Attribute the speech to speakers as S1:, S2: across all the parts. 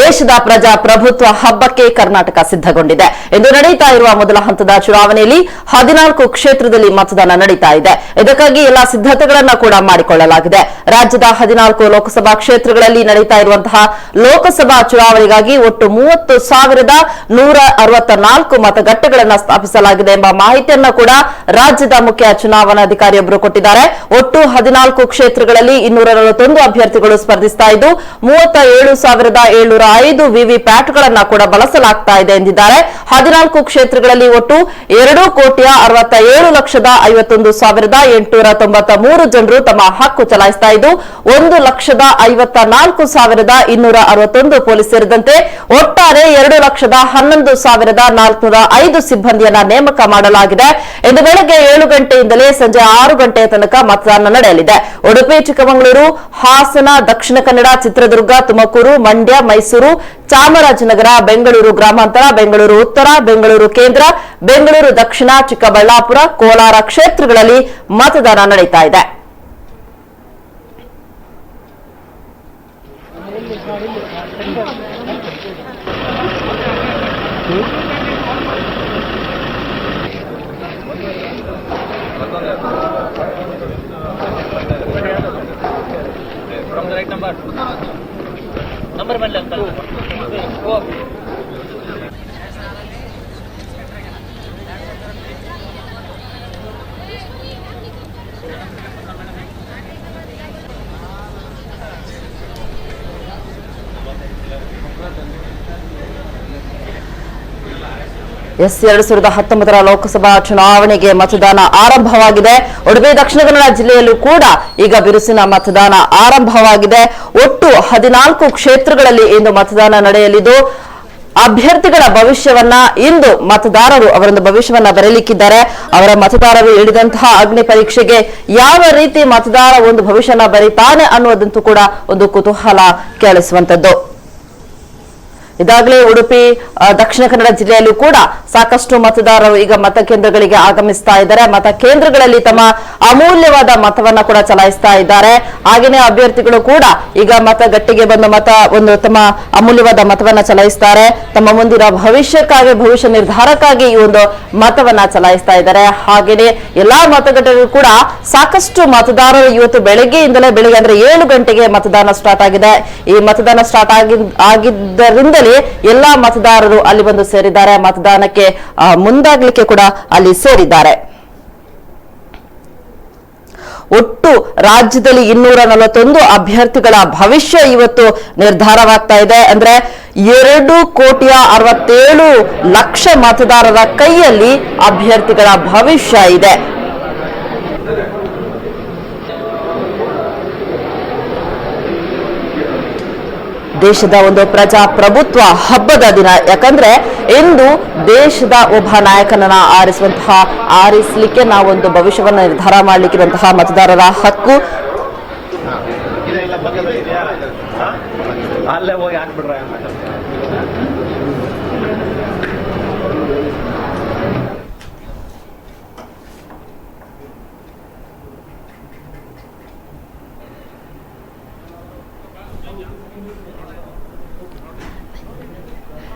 S1: ದೇಶದ ಪ್ರಜಾಪ್ರಭುತ್ವ ಹಬ್ಬಕ್ಕೆ ಕರ್ನಾಟಕ ಸಿದ್ಧಗೊಂಡಿದೆ. ಇಂದು ನಡೆಯುತ್ತಾ ಇರುವ ಮೊದಲ ಹಂತದ ಚುನಾವಣೆಯಲ್ಲಿ ಹದಿನಾಲ್ಕು ಕ್ಷೇತ್ರದಲ್ಲಿ ಮತದಾನ ನಡೀತಾ ಇದೆ. ಇದಕ್ಕಾಗಿ ಎಲ್ಲಾ ಸಿದ್ದತೆಗಳನ್ನು ಕೂಡ ಮಾಡಿಕೊಳ್ಳಲಾಗಿದೆ. ರಾಜ್ಯದ ಹದಿನಾಲ್ಕು ಲೋಕಸಭಾ ಕ್ಷೇತ್ರಗಳಲ್ಲಿ ನಡೀತಾ ಇರುವಂತಹ ಲೋಕಸಭಾ ಚುನಾವಣೆಗಾಗಿ ಒಟ್ಟು ಮೂವತ್ತು ಸಾವಿರದ ನೂರ ಅರವತ್ತ ನಾಲ್ಕು ಮತಗಟ್ಟೆಗಳನ್ನು ಸ್ಥಾಪಿಸಲಾಗಿದೆ ಎಂಬ ಮಾಹಿತಿಯನ್ನು ಕೂಡ ರಾಜ್ಯದ ಮುಖ್ಯ ಚುನಾವಣಾಧಿಕಾರಿಯೊಬ್ಬರು ಕೊಟ್ಟಿದ್ದಾರೆ. ಒಟ್ಟು ಹದಿನಾಲ್ಕು ಕ್ಷೇತ್ರಗಳಲ್ಲಿ ಇನ್ನೂರ ನಲವತ್ತೊಂದು ಅಭ್ಯರ್ಥಿಗಳು ಸ್ಪರ್ಧಿಸ್ತಾ ಇದ್ದು, ಮೂವತ್ತ ಏಳು ಸಾವಿರದ ಏಳ್ನೂರ ಐದು ವಿವಿ ವಿವಿಪ್ಯಾಟ್ಗಳನ್ನ ಕೂಡ ಬಳಸಲಾಗ್ತಾ ಇದೆ ಎಂದಿದ್ದಾರೆ. ಹದಿನಾಲ್ಕು ಕ್ಷೇತ್ರಗಳಲ್ಲಿ ಒಟ್ಟು ಎರಡು ಕೋಟಿಯ ಅರವತ್ತ ಏಳು ಲಕ್ಷದ ಐವತ್ತೊಂದು ಸಾವಿರದ ಎಂಟುನೂರ ತೊಂಬತ್ತ ಮೂರು ಜನರು ತಮ್ಮ ಹಕ್ಕು ಚಲಾಯಿಸ್ತಾ ಇದ್ದು, ಒಂದು ಲಕ್ಷದ ಐವತ್ತ ನಾಲ್ಕು ಸಾವಿರದ ಇನ್ನೂರ ಅರವತ್ತೊಂದು ಪೊಲೀಸ್ ಸೇರಿದಂತೆ ಒಟ್ಟಾರೆ ಎರಡು ಲಕ್ಷದ ಹನ್ನೊಂದು ಸಾವಿರದ ನಾಲ್ಕುನೂರ ಐದು ಸಿಬ್ಬಂದಿಯನ್ನ ನೇಮಕ ಮಾಡಲಾಗಿದೆ. ಇಂದು ಬೆಳಗ್ಗೆ ಏಳು ಗಂಟೆಯಿಂದಲೇ ಸಂಜೆ ಆರು ಗಂಟೆಯ ತನಕ ಮತದಾನ ನಡೆಯಲಿದೆ. ಉಡುಪಿ ಚಿಕ್ಕಮಗಳೂರು, ಹಾಸನ, ದಕ್ಷಿಣ ಕನ್ನಡ, ಚಿತ್ರದುರ್ಗ, ತುಮಕೂರು, ಮಂಡ್ಯ, ಮೈಸೂರು ಚಾಮರಾಜನಗರ, ಬೆಂಗಳೂರು ಗ್ರಾಮಾಂತರ, ಬೆಂಗಳೂರು ಉತ್ತರ, ಬೆಂಗಳೂರು ಕೇಂದ್ರ, ಬೆಂಗಳೂರು ದಕ್ಷಿಣ, ಚಿಕ್ಕಬಳ್ಳಾಪುರ, ಕೋಲಾರ ಕ್ಷೇತ್ರಗಳಲ್ಲಿ ಮತದಾನ ನಡೀತಾ ಇದೆ.
S2: number one left.
S1: ಎಸ್ ಎರಡು ಸಾವಿರದ ಹತ್ತೊಂಬತ್ತರ ಲೋಕಸಭಾ ಚುನಾವಣೆಗೆ ಮತದಾನ ಆರಂಭವಾಗಿದೆ. ಉಡುಪಿ, ದಕ್ಷಿಣ ಕನ್ನಡ ಜಿಲ್ಲೆಯಲ್ಲೂ ಕೂಡ ಈಗ ಬಿರುಸಿನ ಮತದಾನ ಆರಂಭವಾಗಿದೆ. ಒಟ್ಟು ಹದಿನಾಲ್ಕು ಕ್ಷೇತ್ರಗಳಲ್ಲಿ ಇಂದು ಮತದಾನ ನಡೆಯಲಿದ್ದು, ಅಭ್ಯರ್ಥಿಗಳ ಭವಿಷ್ಯವನ್ನ ಇಂದು ಮತದಾರರು ಅವರೊಂದು ಭವಿಷ್ಯವನ್ನ ಬರೆಯಲಿಕ್ಕಿದ್ದಾರೆ ಅವರ ಮತದಾರರು ಹಿಡಿದಂತಹ ಅಗ್ನಿ ಪರೀಕ್ಷೆಗೆ ಯಾವ ರೀತಿ ಮತದಾರ ಒಂದು ಭವಿಷ್ಯನ ಬರೀತಾನೆ ಅನ್ನುವುದಂತೂ ಕೂಡ ಒಂದು ಕುತೂಹಲ ಕೇಳಿಸುವಂತದ್ದು. ಇದಾಗಲೇ ಉಡುಪಿ ದಕ್ಷಿಣ ಕನ್ನಡ ಜಿಲ್ಲೆಯಲ್ಲೂ ಕೂಡ ಸಾಕಷ್ಟು ಮತದಾರರು ಈಗ ಮತ ಕೇಂದ್ರಗಳಿಗೆ ಆಗಮಿಸ್ತಾ ಇದ್ದಾರೆ. ಮತಕೇಂದ್ರಗಳಲ್ಲಿ ತಮ್ಮ ಅಮೂಲ್ಯವಾದ ಮತವನ್ನ ಕೂಡ ಚಲಾಯಿಸ್ತಾ ಇದ್ದಾರೆ. ಹಾಗೇನೆ ಅಭ್ಯರ್ಥಿಗಳು ಕೂಡ ಈಗ ಮತಗಟ್ಟೆಗೆ ಬಂದು ಮತ, ಒಂದು ತಮ್ಮ ಅಮೂಲ್ಯವಾದ ಮತವನ್ನ ಚಲಾಯಿಸ್ತಾರೆ. ತಮ್ಮ ಮುಂದಿನ ಭವಿಷ್ಯಕ್ಕಾಗಿ, ಭವಿಷ್ಯ ನಿರ್ಧಾರಕ್ಕಾಗಿ ಈ ಒಂದು ಮತವನ್ನ ಚಲಾಯಿಸ್ತಾ ಇದ್ದಾರೆ. ಹಾಗೆಯೇ ಎಲ್ಲಾ ಮತಗಟ್ಟೆಗಳು ಕೂಡ ಸಾಕಷ್ಟು ಮತದಾರರು ಇವತ್ತು ಬೆಳಗ್ಗೆಯಿಂದಲೇ, ಬೆಳಿಗ್ಗೆ ಅಂದ್ರೆ ಏಳು ಗಂಟೆಗೆ ಮತದಾನ ಸ್ಟಾರ್ಟ್ ಆಗಿದೆ. ಈ ಮತದಾನ ಸ್ಟಾರ್ಟ್ ಆಗಿ ಆಗಿದ್ದರಿಂದಲೇ ಎಲ್ಲಾ ಮತದಾರರು ಅಲ್ಲಿ ಬಂದು ಸೇರಿದ್ದಾರೆ. ಮತದಾನಕ್ಕೆ ಮುಂದಾಗ್ಲಿಕ್ಕೆ ಕೂಡ ಅಲ್ಲಿ ಸೇರಿದ್ದಾರೆ. ಒಟ್ಟು ರಾಜ್ಯದಲ್ಲಿ ಇನ್ನೂರ ನಲವತ್ತೊಂದು ಅಭ್ಯರ್ಥಿಗಳ ಭವಿಷ್ಯ ಇವತ್ತು ನಿರ್ಧಾರವಾಗ್ತಾ ಇದೆ. ಅಂದ್ರೆ ಎರಡು ಕೋಟಿಯ ಅರವತ್ತೇಳು ಲಕ್ಷ ಮತದಾರರ ಕೈಯಲ್ಲಿ ಅಭ್ಯರ್ಥಿಗಳ ಭವಿಷ್ಯ ಇದೆ. ದೇಶದ ಒಂದು ಪ್ರಜಾಪ್ರಭುತ್ವ ಹಬ್ಬದ ದಿನ. ಯಾಕಂದ್ರೆ ಇಂದು ದೇಶದ ಒಬ್ಬ ನಾಯಕನನ್ನ ಆರಿಸುವಂತಹ, ಆರಿಸಲಿಕ್ಕೆ ನಾವೊಂದು ಭವಿಷ್ಯವನ್ನ ನಿರ್ಧಾರ ಮಾಡಲಿಕ್ಕಿರುವಂತಹ ಮತದಾರರ ಹಕ್ಕು.
S2: ಅಲ್ಲೇ ಹೋಗಿ ಹಾಕ್ಬಿಡ್ರ.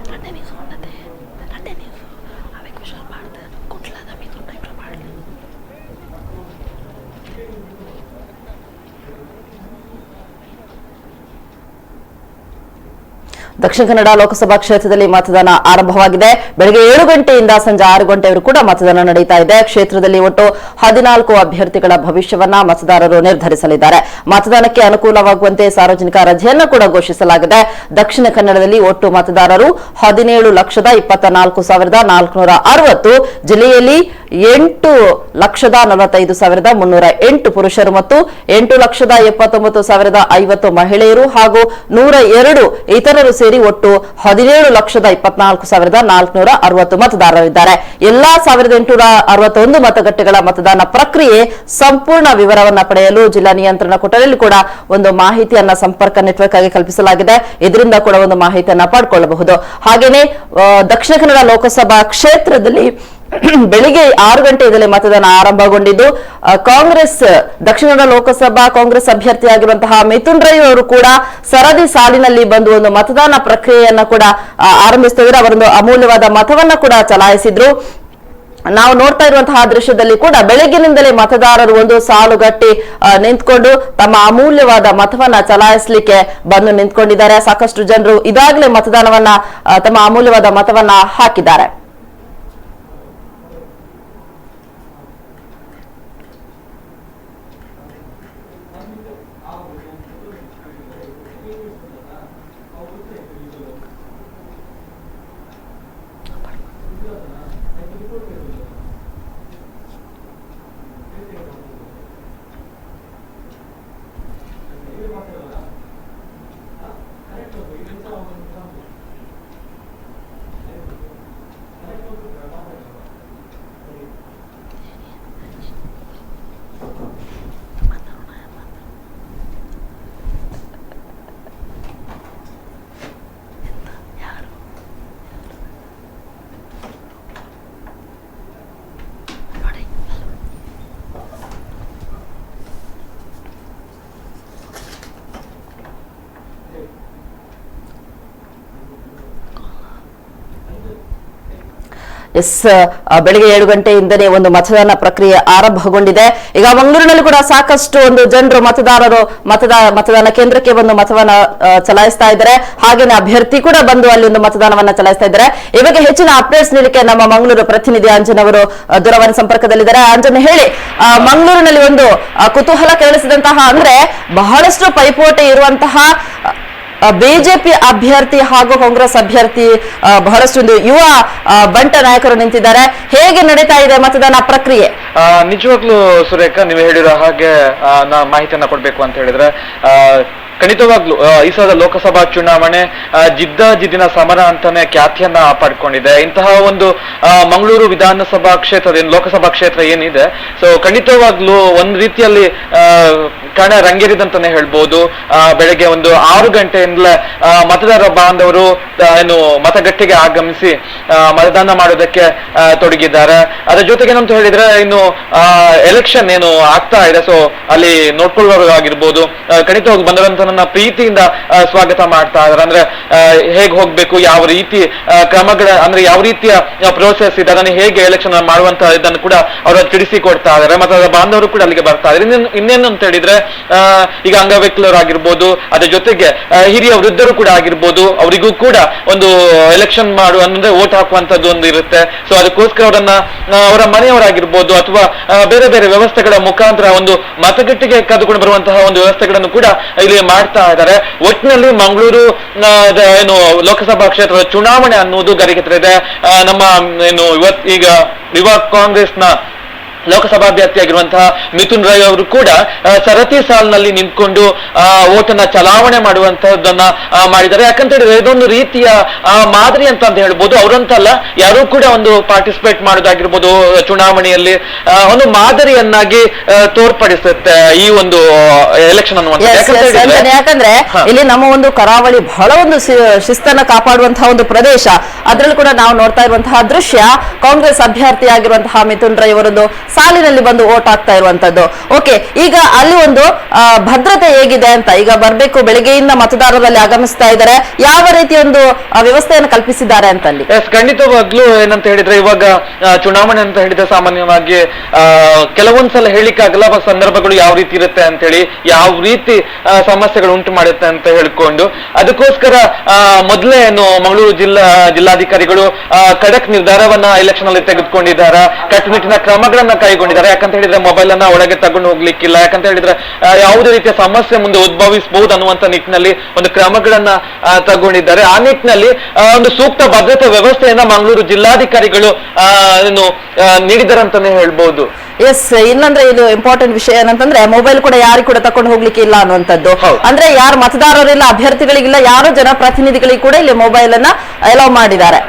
S3: Attendez, attendez, attendez-vous avec Jean-Martin.
S1: Dakshina Kannada Lok Sabha ಕ್ಷೇತ್ರದಲ್ಲಿ ಮತದಾನ ಆರಂಭವಾಗಿದೆ. ಬೆಳಗ್ಗೆ ಏಳು ಗಂಟೆಯಿಂದ ಸಂಜೆ ಆರು ಗಂಟೆವರೆಗೂ ಕೂಡ ಮತದಾನ ನಡೀತಾ ಇದೆ. ಕ್ಷೇತ್ರದಲ್ಲಿ ಒಟ್ಟು ಹದಿನಾಲ್ಕು ಅಭ್ಯರ್ಥಿಗಳ ಭವಿಷ್ಯವನ್ನ ಮತದಾರರು ನಿರ್ಧರಿಸಲಿದ್ದಾರೆ. ಮತದಾನಕ್ಕೆ ಅನುಕೂಲವಾಗುವಂತೆ ಸಾರ್ವಜನಿಕ ರಜೆಯನ್ನು ಕೂಡ ಘೋಷಿಸಲಾಗಿದೆ. ದಕ್ಷಿಣ ಕನ್ನಡದಲ್ಲಿ ಒಟ್ಟು ಮತದಾರರು ಹದಿನೇಳು ಲಕ್ಷದ ಇಪ್ಪತ್ತ ನಾಲ್ಕು ಸಾವಿರದ ನಾಲ್ಕುನೂರ ಅರವತ್ತು. ಜಿಲ್ಲೆಯಲ್ಲಿ ಎಂಟು ಲಕ್ಷದ ನಲವತ್ತೈದು ಸಾವಿರದ ಮುನ್ನೂರ ಎಂಟು ಪುರುಷರು ಮತ್ತು ಎಂಟು ಲಕ್ಷದ ಎಪ್ಪತ್ತೊಂಬತ್ತು ಸಾವಿರದ ಐವತ್ತು ಮಹಿಳೆಯರು ಹಾಗೂ ನೂರ ಎರಡು ಇತರರು ಸೇರಿ ಒಟ್ಟು ಹದಿನೇಳು ಲಕ್ಷದ ಇಪ್ಪತ್ನಾಲ್ಕು ಸಾವಿರದ ನಾಲ್ಕುನೂರ ಅರವತ್ತು ಮತದಾರರಿದ್ದಾರೆ. ಎಲ್ಲಾ ಸಾವಿರದ ಎಂಟುನೂರ ಅರವತ್ತೊಂದು ಮತಗಟ್ಟೆಗಳ ಮತದಾನ ಪ್ರಕ್ರಿಯೆ ಸಂಪೂರ್ಣ ವಿವರವನ್ನು ಪಡೆಯಲು ಜಿಲ್ಲಾ ನಿಯಂತ್ರಣ ಕೊಠಡಿಯಲ್ಲಿ ಕೂಡ ಒಂದು ಮಾಹಿತಿಯನ್ನ ಸಂಪರ್ಕ ನೆಟ್ವರ್ಕ್ ಆಗಿ ಕಲ್ಪಿಸಲಾಗಿದೆ. ಇದರಿಂದ ಕೂಡ ಒಂದು ಮಾಹಿತಿಯನ್ನ ಪಡ್ಕೊಳ್ಳಬಹುದು ಹಾಗೆಯೇ ದಕ್ಷಿಣ ಕನ್ನಡ ಲೋಕಸಭಾ ಕ್ಷೇತ್ರದಲ್ಲಿ ಬೆಳಿಗ್ಗೆ ಆರು ಗಂಟೆಯಿಂದಲೇ ಮತದಾನ ಆರಂಭಗೊಂಡಿದ್ದು. ಕಾಂಗ್ರೆಸ್ ದಕ್ಷಿಣ ಲೋಕಸಭಾ ಕಾಂಗ್ರೆಸ್ ಅಭ್ಯರ್ಥಿಯಾಗಿರುವಂತಹ ಮಿಥುನ್ ರೈ ಅವರು ಕೂಡ ಸರದಿ ಸಾಲಿನಲ್ಲಿ ಬಂದು ಒಂದು ಮತದಾನ ಪ್ರಕ್ರಿಯೆಯನ್ನ ಕೂಡ ಆ, ಆರಂಭಿಸ್ತಿದ್ದಾರೆ ಅವರೊಂದು ಅಮೂಲ್ಯವಾದ ಮತವನ್ನ ಕೂಡ ಚಲಾಯಿಸಿದ್ರು. ನಾವು ನೋಡ್ತಾ ಇರುವಂತಹ ದೃಶ್ಯದಲ್ಲಿ ಕೂಡ ಬೆಳಗ್ಗಿನಿಂದಲೇ ಮತದಾರರು ಒಂದು ಸಾಲುಗಟ್ಟಿ ನಿಂತ್ಕೊಂಡು ತಮ್ಮ ಅಮೂಲ್ಯವಾದ ಮತವನ್ನ ಚಲಾಯಿಸಲಿಕ್ಕೆ ಬಂದು ನಿಂತ್ಕೊಂಡಿದ್ದಾರೆ. ಸಾಕಷ್ಟು ಜನರು ಇದಾಗಲೇ ಮತದಾನವನ್ನ ತಮ್ಮ ಅಮೂಲ್ಯವಾದ ಮತವನ್ನ ಹಾಕಿದ್ದಾರೆ. ಎಸ್ ಬೆಳಗ್ಗೆ ಏಳು ಗಂಟೆಯಿಂದಲೇ ಒಂದು ಮತದಾನ ಪ್ರಕ್ರಿಯೆ ಆರಂಭಗೊಂಡಿದೆ. ಈಗ ಮಂಗಳೂರಿನಲ್ಲಿ ಕೂಡ ಸಾಕಷ್ಟು ಒಂದು ಜನರು ಮತದಾರರು ಮತದಾನ ಮತದಾನ ಕೇಂದ್ರಕ್ಕೆ ಬಂದು ಮತವನ್ನ ಚಲಾಯಿಸ್ತಾ ಇದ್ದಾರೆ. ಹಾಗೇನೆ ಅಭ್ಯರ್ಥಿ ಕೂಡ ಬಂದು ಅಲ್ಲಿ ಒಂದು ಮತದಾನವನ್ನ ಚಲಾಯಿಸ್ತಾ ಇದ್ದಾರೆ. ಈ ಬಗ್ಗೆ ಹೆಚ್ಚಿನ ಅಪ್ಡೇಟ್ಸ್ ನೀಡಲಿಕ್ಕೆ ನಮ್ಮ ಮಂಗಳೂರು ಪ್ರತಿನಿಧಿ ಅಂಜನ್ ಅವರು ದೂರವಾಣಿ ಸಂಪರ್ಕದಲ್ಲಿದ್ದಾರೆ. ಅಂಜನ್, ಹೇಳಿ ಮಂಗಳೂರಿನಲ್ಲಿ ಒಂದು ಕುತೂಹಲ ಕೇಳಿಸಿದಂತಹ ಅಂದ್ರೆ ಬಹಳಷ್ಟು ಪೈಪೋಟಿ ಇರುವಂತಹ ಬಿಜೆಪಿ ಅಭ್ಯರ್ಥಿ ಹಾಗೂ ಕಾಂಗ್ರೆಸ್ ಅಭ್ಯರ್ಥಿ ಆ, ಬಹಳಷ್ಟು ಒಂದು ಯುವ ಬಂಟ ನಾಯಕರು ನಿಂತಿದ್ದಾರೆ. ಹೇಗೆ ನಡೀತಾ ಇದೆ ಮತದಾನ ಪ್ರಕ್ರಿಯೆ?
S4: ನಿಜವಾಗ್ಲೂ ಸುರೇಖ ನೀವು ಹೇಳಿರೋ ಹಾಗೆ ನಾ ಮಾಹಿತಿಯನ್ನ ಕೊಡ್ಬೇಕು ಅಂತ ಹೇಳಿದ್ರೆ ಖಂಡಿತವಾಗ್ಲೂ ಈ ಸಲದ ಲೋಕಸಭಾ ಚುನಾವಣೆ ಜಿದ್ದಾ ಜಿದ್ದ ಜಿದ್ದಿನ ಸಮರ ಅಂತಾನೆ ಖ್ಯಾತಿಯನ್ನ ಪಡ್ಕೊಂಡಿದೆ. ಇಂತಹ ಒಂದು ಮಂಗಳೂರು ವಿಧಾನಸಭಾ ಕ್ಷೇತ್ರದ ಏನ್, ಲೋಕಸಭಾ ಕ್ಷೇತ್ರ ಏನಿದೆ ಸೊ ಖಂಡಿತವಾಗ್ಲೂ ಒಂದ್ ರೀತಿಯಲ್ಲಿ ಕಣ ರಂಗೇರಿದಂತಾನೆ ಹೇಳ್ಬೋದು. ಬೆಳಗ್ಗೆ ಒಂದು ಆರು ಗಂಟೆಯಿಂದಲೇ ಮತದಾರ ಬಾಂಧವರು ಏನು, ಮತಗಟ್ಟೆಗೆ ಆಗಮಿಸಿ ಮತದಾನ ಮಾಡೋದಕ್ಕೆ ತೊಡಗಿದ್ದಾರೆ. ಅದರ ಜೊತೆಗೆ ಏನಂತ ಹೇಳಿದ್ರೆ, ಇನ್ನು ಎಲೆಕ್ಷನ್ ಏನು ಆಗ್ತಾ ಇದೆ ಸೊ ಅಲ್ಲಿ ನೋಡ್ಕೊಳ್ಳೋರು ಆಗಿರ್ಬೋದು ಖಂಡಿತವಾಗಿ ಬಂದರಂತ ನನ್ನ ಪ್ರೀತಿಯಿಂದ ಸ್ವಾಗತ ಮಾಡ್ತಾ ಇದಾರೆ ಅಂದ್ರೆ ಹೇಗ್ ಹೋಗ್ಬೇಕು, ಯಾವ ರೀತಿ ಕ್ರಮಗಳ, ಅಂದ್ರೆ ಯಾವ ರೀತಿಯ ಪ್ರೋಸೆಸ್ ಇದೆ, ಅದನ್ನು ಹೇಗೆ ಎಲೆಕ್ಷನ್ ಮಾಡುವಂತ ಇದನ್ನು ಕೂಡ ಅವರು ತಿಳಿಸಿ ಕೊಡ್ತಾ ಇದಾರೆ ಮತ್ತೆ ಅದರ ಬಾಂಧವರು ಕೂಡ ಅಲ್ಲಿಗೆ ಬರ್ತಾ ಇದ್ದಾರೆ. ಇನ್ನೇನು ಇನ್ನೇನು ಅಂತ ಹೇಳಿದ್ರೆ ಈಗ ಅಂಗವಿಕಲರಾಗಿರ್ಬೋದು ಅದ್ರ ಜೊತೆಗೆ ಹಿರಿಯ ವೃದ್ಧರು ಕೂಡ ಆಗಿರ್ಬೋದು, ಅವರಿಗೂ ಕೂಡ ಒಂದು ಎಲೆಕ್ಷನ್ ಮಾಡುವ ಅಂದ್ರೆ ಓಟ್ ಹಾಕುವಂತದ್ದು ಒಂದು ಇರುತ್ತೆ. ಸೊ ಅದಕ್ಕೋಸ್ಕರ ಅವರನ್ನ ಅವರ ಮನೆಯವರಾಗಿರ್ಬೋದು, ಅಥವಾ ಬೇರೆ ಬೇರೆ ವ್ಯವಸ್ಥೆಗಳ ಮುಖಾಂತರ ಒಂದು ಮತಗಟ್ಟೆಗೆ ಕದ್ದುಕೊಂಡು ಬರುವಂತಹ ಒಂದು ವ್ಯವಸ್ಥೆಗಳನ್ನು ಕೂಡ ಇಲ್ಲಿ ಮಾಡ್ತಾ ಇದ್ದಾರೆ. ಒಟ್ಟಿನಲ್ಲಿ ಮಂಗಳೂರು ಏನು ಲೋಕಸಭಾ ಕ್ಷೇತ್ರದ ಚುನಾವಣೆ ಅನ್ನುವುದು ಗರಿಗೆತ್ತರಿದೆ ಆ, ನಮ್ಮ ಏನು ಇವತ್ ಈಗ ಯುವ ಕಾಂಗ್ರೆಸ್ನ ಲೋಕಸಭಾ ಅಭ್ಯರ್ಥಿಯಾಗಿರುವಂತಹ ಮಿಥುನ್ ರೈ ಅವರು ಕೂಡ ಸರತಿ ಸಾಲಿನಲ್ಲಿ ನಿಂತ್ಕೊಂಡು ಆ, ಓಟನ್ನ ಚಲಾವಣೆ ಮಾಡುವಂತಹದ್ದನ್ನ ಮಾಡಿದ್ದಾರೆ. ಯಾಕಂತ ಹೇಳಿದ್ರೆ ಇದೊಂದು ರೀತಿಯ ಮಾದರಿ ಅಂತ ಅಂತ ಹೇಳ್ಬೋದು. ಅವರಂತಲ್ಲ ಯಾರು ಕೂಡ ಒಂದು ಪಾರ್ಟಿಸಿಪೇಟ್ ಮಾಡೋದಾಗಿರ್ಬೋದು ಚುನಾವಣೆಯಲ್ಲಿ ಒಂದು ಮಾದರಿಯನ್ನಾಗಿ ತೋರ್ಪಡಿಸುತ್ತೆ ಈ ಒಂದು ಎಲೆಕ್ಷನ್
S1: ಅಂತಾನೆ. ಯಾಕಂದ್ರೆ ಇಲ್ಲಿ ನಮ್ಮ ಒಂದು ಕರಾವಳಿ ಬಹಳ ಒಂದು ಶಿಸ್ತನ್ನ ಕಾಪಾಡುವಂತಹ ಒಂದು ಪ್ರದೇಶ. ಅದ್ರಲ್ಲಿ ಕೂಡ ನಾವು ನೋಡ್ತಾ ಇರುವಂತಹ ದೃಶ್ಯ ಕಾಂಗ್ರೆಸ್ ಅಭ್ಯರ್ಥಿಯಾಗಿರುವಂತಹ ಮಿಥುನ್ ರೈ ಅವರೊಂದು ಸಾಲಿನಲ್ಲಿ ಬಂದು ಓಟ್ ಆಗ್ತಾ ಇರುವಂತದ್ದು. ಓಕೆ, ಈಗ ಅಲ್ಲಿ ಒಂದು ಭದ್ರತೆ ಹೇಗಿದೆ ಅಂತ ಈಗ ಬರ್ಬೇಕು, ಬೆಳಿಗ್ಗೆಯಿಂದ ಮತದಾರರಲ್ಲಿ ಆಗಮಿಸ್ತಾ ಇದ್ದಾರೆ. ಯಾವ ರೀತಿಯ ಒಂದು ವ್ಯವಸ್ಥೆಯನ್ನು ಕಲ್ಪಿಸಿದ್ದಾರೆ ಅಂತ ಅಲ್ಲಿ
S4: ಖಂಡಿತವಾಗ್ಲೂ ಏನಂತ ಹೇಳಿದ್ರೆ ಇವಾಗ ಚುನಾವಣೆ ಅಂತ ಹೇಳಿದ್ರೆ ಸಾಮಾನ್ಯವಾಗಿ ಕೆಲವೊಂದ್ಸಲ ಹೇಳಿಕ್ಕಾಗಲ್ಲ ಸಂದರ್ಭಗಳು ಯಾವ ರೀತಿ ಇರುತ್ತೆ ಅಂತ ಹೇಳಿ ಯಾವ ರೀತಿ ಸಮಸ್ಯೆಗಳು ಉಂಟು ಮಾಡುತ್ತೆ ಅಂತ ಹೇಳ್ಕೊಂಡು, ಅದಕ್ಕೋಸ್ಕರ ಮೊದಲೇ ಏನು, ಮಂಗಳೂರು ಜಿಲ್ಲಾ, ಜಿಲ್ಲಾಧಿಕಾರಿಗಳು ಖಡಕ್ ನಿರ್ಧಾರವನ್ನ ಎಲೆಕ್ಷನ್ ಅಲ್ಲಿ ತೆಗೆದುಕೊಂಡಿದ್ದಾರೆ ಕಟ್ಟುನಿಟ್ಟಿನ ಕ್ರಮಗಳನ್ನ ಕೈಗೊಂಡಿದ್ದಾರೆ. ಯಾಕಂತ ಹೇಳಿದ್ರೆ ಮೊಬೈಲ್ ಅನ್ನ ಒಳಗೆ ತಗೊಂಡು ಹೋಗ್ಲಿಕ್ಕಿಲ್ಲ. ಯಾಕಂತ ಹೇಳಿದ್ರೆ ಯಾವುದೇ ರೀತಿಯ ಸಮಸ್ಯೆ ಮುಂದೆ ಉದ್ಭವಿಸಬಹುದು ಅನ್ನುವಂತ ನಿಟ್ಟಿನಲ್ಲಿ ಒಂದು ಕ್ರಮಗಳನ್ನ ತಗೊಂಡಿದ್ದಾರೆ. ಆ ನಿಟ್ಟಿನಲ್ಲಿ ಒಂದು ಸೂಕ್ತ ಭದ್ರತಾ ವ್ಯವಸ್ಥೆಯನ್ನ ಮಂಗಳೂರು ಜಿಲ್ಲಾಧಿಕಾರಿಗಳು ಏನು ನೀಡಿದ್ದಾರೆ ಅಂತಾನೆ ಹೇಳ್ಬೋದು.
S1: ಎಸ್ ಇನ್ನಂದ್ರೆ ಇದು ಇಂಪಾರ್ಟೆಂಟ್ ವಿಷಯ ಏನಂತಂದ್ರೆ ಮೊಬೈಲ್ ಕೂಡ ಯಾರು ಕೂಡ ತಕೊಂಡು ಹೋಗ್ಲಿಕ್ಕೆ ಇಲ್ಲ ಅನ್ನುವಂಥದ್ದು. ಅಂದ್ರೆ ಯಾರು ಮತದಾರರಿಲ್ಲ ಅಭ್ಯರ್ಥಿಗಳಿಗಿಲ್ಲ ಯಾರು ಜನಪ್ರತಿನಿಧಿಗಳಿಗೆ ಕೂಡ ಇಲ್ಲಿ ಮೊಬೈಲ್ ಅನ್ನ ಅಲೋ ಮಾಡಿದ್ದಾರೆ.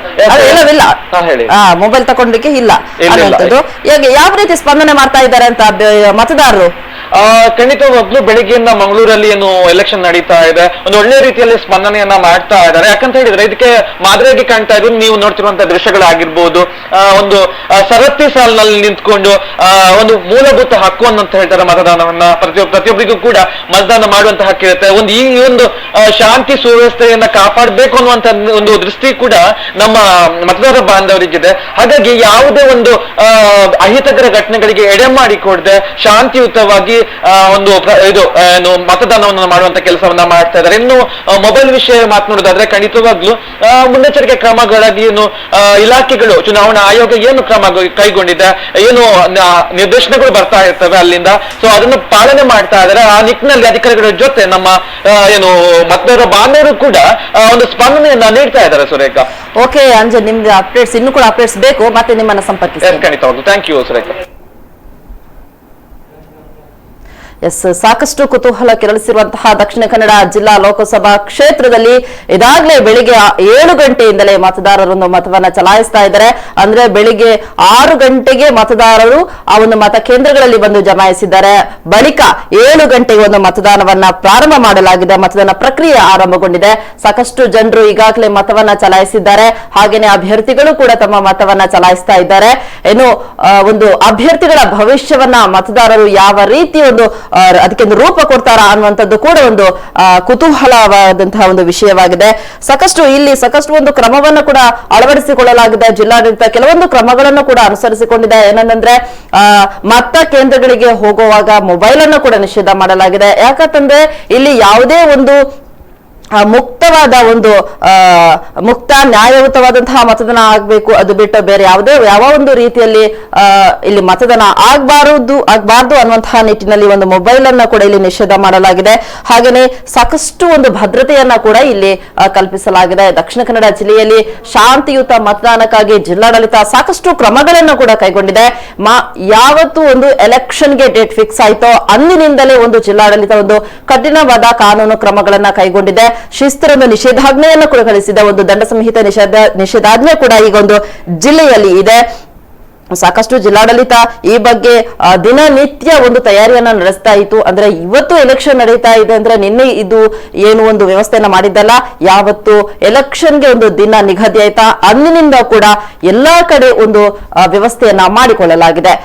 S1: ಮೊಬೈಲ್ ತಕೊಂಡ್ಲಿಕ್ಕೆ ಇಲ್ಲ. ಅನ್ನುವಂಥದ್ದು. ಈಗ ಯಾವ ರೀತಿ ಸ್ಪಂದನೆ ಮಾಡ್ತಾ ಇದ್ದಾರೆ ಅಂತ ಮತದಾರರು?
S4: ಆ, ಮೊದಲು ಬೆಳಿಗ್ಗೆಯಿಂದ ಮಂಗಳೂರಲ್ಲಿ ಏನು ಎಲೆಕ್ಷನ್ ನಡೀತಾ ಇದೆ. ಒಂದು ಒಳ್ಳೆ ರೀತಿಯಲ್ಲಿ ಸ್ಪಂದನೆಯನ್ನ ಮಾಡ್ತಾ ಇದ್ದಾರೆ. ಯಾಕಂತ ಹೇಳಿದ್ರೆ ಇದಕ್ಕೆ ಮಾದರಿಯಾಗಿ ಕಾಣ್ತಾ ಇರೋದು ನೀವು ನೋಡ್ತಿರುವಂತಹ ದೃಶ್ಯಗಳಾಗಿರ್ಬೋದು. ಒಂದು ಸರತ್ತಿ ಸರತಿ ಸಾಲಿನಲ್ಲಿ ನಿಂತ್ಕೊಂಡು ಒಂದು ಮೂಲಭೂತ ಹಕ್ಕು ಅಂತ ಹೇಳ್ತಾರೆ ಮತದಾನವನ್ನ. ಪ್ರತಿಯೊಬ್ಬ ಪ್ರತಿಯೊಬ್ಬರಿಗೂ ಕೂಡ ಮತದಾನ ಮಾಡುವಂತ ಹಕ್ಕಿರುತ್ತೆ ಒಂದು ಈ ಒಂದು ಶಾಂತಿ ಸುವ್ಯವಸ್ಥೆಯನ್ನ ಕಾಪಾಡಬೇಕು ಅನ್ನುವಂತ ಒಂದು ದೃಷ್ಟಿ ಕೂಡ ನಮ್ಮ ಮತದಾರ ಬಾಂಧವರಿಗಿದೆ. ಹಾಗಾಗಿ ಯಾವುದೇ ಒಂದು ಅಹಿತಕರ ಘಟನೆಗಳಿಗೆ ಎಡೆ ಮಾಡಿಕೊಡದೆ ಶಾಂತಿಯುತವಾಗಿ ಒಂದು ಇದು ಏನು ಮತದಾನವನ್ನು ಮಾಡುವಂತ ಕೆಲಸವನ್ನ ಮಾಡ್ತಾ ಇದ್ದಾರೆ. ಇನ್ನು ಮೊಬೈಲ್ ವಿಷಯ ಮಾತನಾಡೋದಾದ್ರೆ ಖಂಡಿತವಾಗ್ಲೂ ಮುನ್ನೆಚ್ಚರಿಕೆ ಕ್ರಮಗಳಾಗಿ ಏನು ಇಲಾಖೆಗಳು ಚುನಾವಣಾ ಆಯೋಗ ಏನು ಕ್ರಮ ಕೈಗೊಂಡಿದೆ ಏನು ನಿರ್ದೇಶನಗಳು ಬರ್ತಾ ಇರ್ತವೆ ಅಲ್ಲಿಂದ. ಸೊ ಅದನ್ನು ಪಾಲನೆ ಮಾಡ್ತಾ ಇದ್ದಾರೆ. ಆ ನಿಟ್ಟಿನಲ್ಲಿ ಅಧಿಕಾರಿಗಳ ಜೊತೆ ನಮ್ಮ ಏನು ಮತದಾರ ಬಾಂಧವರು ಕೂಡ ಒಂದು ಸ್ಪಂದನೆಯನ್ನ ನೀಡ್ತಾ ಇದ್ದಾರೆ ಸುರೇಖ.
S1: ಓಕೆ ಅಂಜನ್ ನಿಮ್ಗೆ ಅಪ್ಡೇಟ್ಸ್ ಇನ್ನು ಕೂಡ ಅಪ್ಡೇಟ್ಸ್ ಬೇಕು ಮತ್ತೆ ನಿಮ್ಮನ್ನ ಸಂಪರ್ಕಿಸಿ
S4: ಖಂಡಿತವಾಗ್ಲು. Thank you Surekha.
S1: ಎಸ್, ಸಾಕಷ್ಟು ಕುತೂಹಲ ಕೆರಳಿಸಿರುವಂತಹ ದಕ್ಷಿಣ ಕನ್ನಡ ಜಿಲ್ಲಾ ಲೋಕಸಭಾ ಕ್ಷೇತ್ರದಲ್ಲಿ ಇದಾಗಲೇ ಬೆಳಿಗ್ಗೆ ಏಳು ಗಂಟೆಯಿಂದಲೇ ಮತದಾರರೊಂದು ಮತವನ್ನ ಚಲಾಯಿಸ್ತಾ ಇದ್ದಾರೆ. ಅಂದ್ರೆ ಬೆಳಿಗ್ಗೆ ಆರು ಗಂಟೆಗೆ ಮತದಾರರು ಆ ಒಂದು ಮತ ಕೇಂದ್ರಗಳಲ್ಲಿ ಬಂದು ಜಮಾಯಿಸಿದ್ದಾರೆ. ಬಳಿಕ ಏಳು ಗಂಟೆಗೆ ಒಂದು ಮತದಾನವನ್ನ ಪ್ರಾರಂಭ ಮಾಡಲಾಗಿದೆ. ಮತದಾನ ಪ್ರಕ್ರಿಯೆ ಆರಂಭಗೊಂಡಿದೆ. ಸಾಕಷ್ಟು ಜನರು ಈಗಾಗಲೇ ಮತವನ್ನ ಚಲಾಯಿಸಿದ್ದಾರೆ. ಹಾಗೇನೆ ಅಭ್ಯರ್ಥಿಗಳು ಕೂಡ ತಮ್ಮ ಮತವನ್ನ ಚಲಾಯಿಸ್ತಾ ಇದ್ದಾರೆ. ಏನು ಒಂದು ಅಭ್ಯರ್ಥಿಗಳ ಭವಿಷ್ಯವನ್ನ ಮತದಾರರು ಯಾವ ರೀತಿ ಒಂದು ಅದಕ್ಕೆ ಒಂದು ರೂಪ ಕೊಡ್ತಾರಾ ಅನ್ನುವಂಥದ್ದು ಕೂಡ ಒಂದು ಕುತೂಹಲವಾದಂತಹ ಒಂದು ವಿಷಯವಾಗಿದೆ. ಸಾಕಷ್ಟು ಇಲ್ಲಿ ಸಾಕಷ್ಟು ಒಂದು ಕ್ರಮವನ್ನು ಕೂಡ ಅಳವಡಿಸಿಕೊಳ್ಳಲಾಗಿದೆ. ಜಿಲ್ಲಾಡಳಿತ ಕೆಲವೊಂದು ಕ್ರಮಗಳನ್ನು ಕೂಡ ಅನುಸರಿಸಿಕೊಂಡಿದೆ. ಏನಂದ್ರೆ ಮತ ಕೇಂದ್ರಗಳಿಗೆ ಹೋಗುವಾಗ ಮೊಬೈಲ್ ಅನ್ನು ಕೂಡ ನಿಷೇಧ ಮಾಡಲಾಗಿದೆ. ಯಾಕಂತಂದ್ರೆ ಇಲ್ಲಿ ಯಾವುದೇ ಒಂದು ಆ, ಮುಕ್ತವಾದ ಒಂದು ಮುಕ್ತ, ನ್ಯಾಯಯುತವಾದಂತಹ ಮತದಾನ ಆಗ್ಬೇಕು. ಅದು ಬಿಟ್ಟು ಬೇರೆ ಯಾವುದೇ, ಯಾವ ಒಂದು ರೀತಿಯಲ್ಲಿ ಇಲ್ಲಿ ಮತದಾನ ಆಗ್ಬಾರದು, ಆಗ್ಬಾರ್ದು ಅನ್ನುವಂತಹ ನಿಟ್ಟಿನಲ್ಲಿ ಒಂದು ಮೊಬೈಲ್ ಅನ್ನ ಕೂಡ ಇಲ್ಲಿ ನಿಷೇಧ ಮಾಡಲಾಗಿದೆ. ಹಾಗೇನೆ ಸಾಕಷ್ಟು ಒಂದು ಭದ್ರತೆಯನ್ನ ಕೂಡ ಇಲ್ಲಿ ಕಲ್ಪಿಸಲಾಗಿದೆ. ದಕ್ಷಿಣ ಕನ್ನಡ ಜಿಲ್ಲೆಯಲ್ಲಿ ಶಾಂತಿಯುತ ಮತದಾನಕ್ಕಾಗಿ ಜಿಲ್ಲಾಡಳಿತ ಸಾಕಷ್ಟು ಕ್ರಮಗಳನ್ನು ಕೂಡ ಕೈಗೊಂಡಿದೆ. ಯಾವತ್ತು ಒಂದು ಎಲೆಕ್ಷನ್ಗೆ ಡೇಟ್ ಫಿಕ್ಸ್ ಆಯ್ತೋ, ಅಂದಿನಿಂದಲೇ ಒಂದು ಜಿಲ್ಲಾಡಳಿತ ಒಂದು ಕಠಿಣವಾದ ಕಾನೂನು ಕ್ರಮಗಳನ್ನ ಕೈಗೊಂಡಿದೆ. ಶಿಸ್ತರನ್ನು ನಿಷೇಧಾಜ್ಞೆಯನ್ನು ಕೂಡ ಕಳಿಸಿದ. ಒಂದು ದಂಡ ಸಂಹಿತೆ ನಿಷೇಧ, ನಿಷೇಧಾಜ್ಞೆ ಕೂಡ ಈಗ ಒಂದು ಜಿಲ್ಲೆಯಲ್ಲಿ ಇದೆ. ಸಾಕಷ್ಟು ಜಿಲ್ಲಾಡಳಿತ ಈ ಬಗ್ಗೆ ದಿನನಿತ್ಯ ಒಂದು ತಯಾರಿಯನ್ನ ನಡೆಸ್ತಾ ಇತ್ತು. ಅಂದ್ರೆ ಇವತ್ತು ಎಲೆಕ್ಷನ್ ನಡೀತಾ ಇದೆ ಅಂದ್ರೆ ನಿನ್ನೆ ಇದು ಏನು ಒಂದು ವ್ಯವಸ್ಥೆಯನ್ನ ಮಾಡಿದ್ದಲ್ಲ. ಯಾವತ್ತು ಎಲೆಕ್ಷನ್ಗೆ ಒಂದು ದಿನ ನಿಗದಿ ಆಯ್ತಾ. ಅಂದಿನಿಂದ ಕೂಡ ಎಲ್ಲಾ ಕಡೆ ಒಂದು ವ್ಯವಸ್ಥೆಯನ್ನ ಮಾಡಿಕೊಳ್ಳಲಾಗಿದೆ.